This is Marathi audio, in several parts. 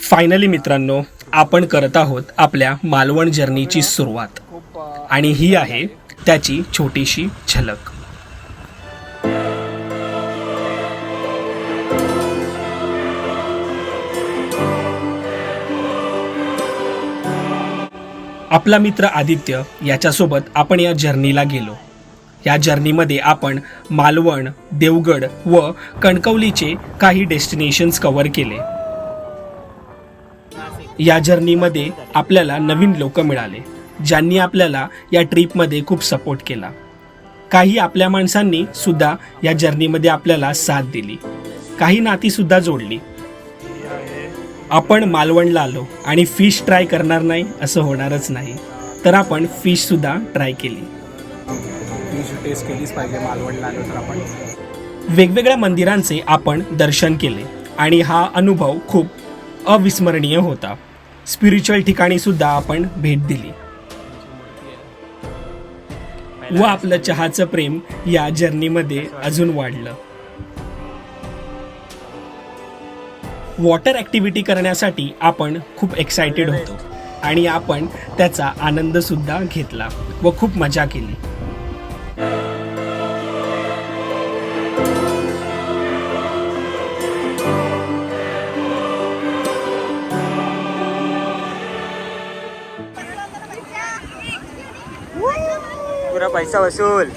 फायनली मित्रांनो आपण करत आहोत आपल्या मालवण जर्नीची सुरुवात. आणि ही आहे त्याची छोटीशी झलक. आपला मित्र आदित्य याच्यासोबत आपण या जर्नीला गेलो. या जर्नीमध्ये आपण मालवण देवगड व कणकवलीचे काही डेस्टिनेशन्स कव्हर केले. या जर्नीमध्ये आपल्याला नवीन लोक मिळाले ज्यांनी आपल्याला या ट्रिपमध्ये खूप सपोर्ट केला. काही आपल्या माणसांनी सुद्धा या जर्नीमध्ये आपल्याला साथ दिली. काही नाती सुद्धा जोडली. आपण मालवणला आलो आणि फिश ट्राय करणार नाही असं होणारच नाही तर आपण फिश सुद्धा ट्राय केली. फिश टेस्ट केलीच पाहिजे मालवणला आलो तर आपण. वेगवेगळ्या मंदिरांचे आपण दर्शन केले आणि हा अनुभव खूप अविस्मरणीय होता. स्पिरिच्युअल ठिकाणी सुद्धा आपण भेट दिली. व आपलं चहाचं प्रेम या जर्नीमध्ये अजून वाढलं. वॉटर ॲक्टिव्हिटी करण्यासाठी आपण खूप एक्सायटेड होतो आणि आपण त्याचा आनंद सुद्धा घेतला व खूप मजा केली. पुरा पैसा वसूल.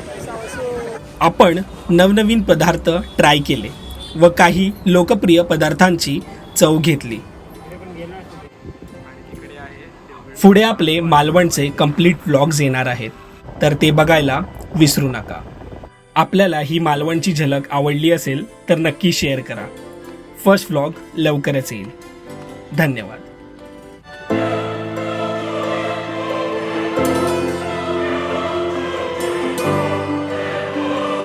आपण नवनवीन पदार्थ ट्राय केले व काही लोकप्रिय पदार्थांची चव घेतली. पुढे आपले मालवणचे कंप्लीट व्लॉग्स येणार आहेत. तर ते बघायला विसरू नका. आपल्याला ही मालवणची झलक आवडली असेल तर नक्की शेअर करा. फर्स्ट व्लॉग लवकरच येईल. धन्यवाद.